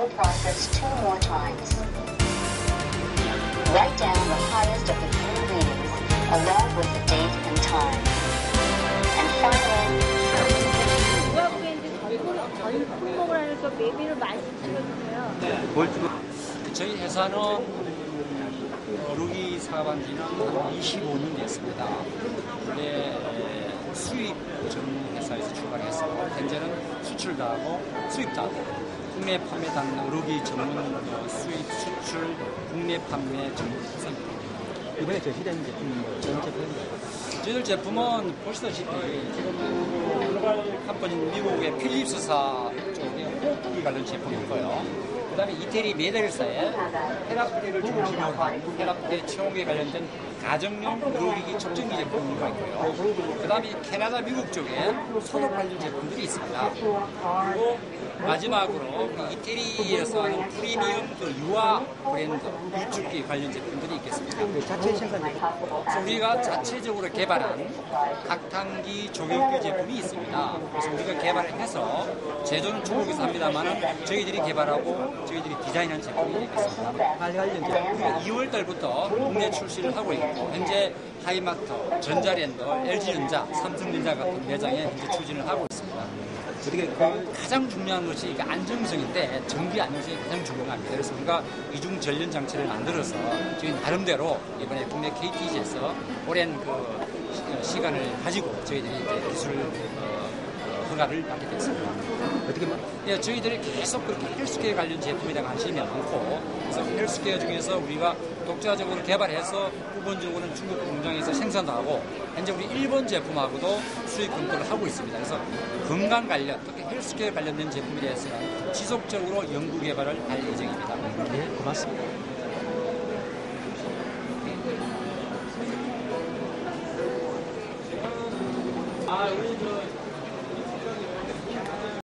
whole process two more times. Write down the highest of the three readings along with the date and time. And finally, 누가 보기엔 이제 전국 전 품목을 하면서 매비를 많이 치거든요. 뭘 주고 저희 회사는 어루기 사업한 지는 한 25년 됐습니다. 원래 수입 전문 회사에서 출발해서 현재는 수출도 하고 수입도 하고 국내 판매 단 어루기 전문 어, 수입 수출 국내 판매 전문 회사입니다. 이번에 제시된 제품은 전 제품인가요? 저희들 제품은 보시다시피 지금 글로벌 컴퍼니인 미국의 필립스사 쪽에 호흡기 관련 제품이고요. 그 다음에 이태리 메델사의 혈압계를 중심으로 한 혈압계 체온계 관련된 가정용 의료기기 측정기 제품이 있고요. 그 다음에 캐나다, 미국 쪽에 소독 관련 제품들이 있습니다. 그리고 마지막으로 우리 이태리에서 하는 프리미엄 그 유아 브랜드 일축기 관련 제품들이 있겠습니다. 그 자체 생산 우리가 자체적으로 개발한 각탕기 조격기 제품이 있습니다. 그래서 우리가 개발을 해서 제조는 중국에서 합니다만 저희들이 개발하고 저희들이 디자인한 제품이. 관련 제품. 2월 달부터 국내 출시를 하고 있고 현재 하이마트, 전자랜드, LG전자, 삼성전자 같은 매장에 현재 추진을 하고 있습니다. 어떻게 그 가장 중요한 것이 그 안정성인데 전기 안정성이 가장 중요합니다. 그래서 우리가 이중 전련 장치를 만들어서 저희 나름대로 이번에 국내 KTG에서 오랜 그 시- 시간을 가지고 저희들이 이제 기술 어, 어, 허가를 받게 됐습니다. 어떻게 뭐 예, 저희들이 계속 그렇게 헬스케어 관련 제품에 대한 관심이 많고 그래서 헬스케어 중에서 우리가 독자적으로 개발해서 부분적으로는 중국 공장에서 생산도 하고 현재 우리 일본 제품하고도 수입 검토를 하고 있습니다. 그래서 건강 관련, 특히 헬스케어 관련된 제품에 대해서는 지속적으로 연구 개발을 할 예정입니다. 네, 고맙습니다. 아, 우리 저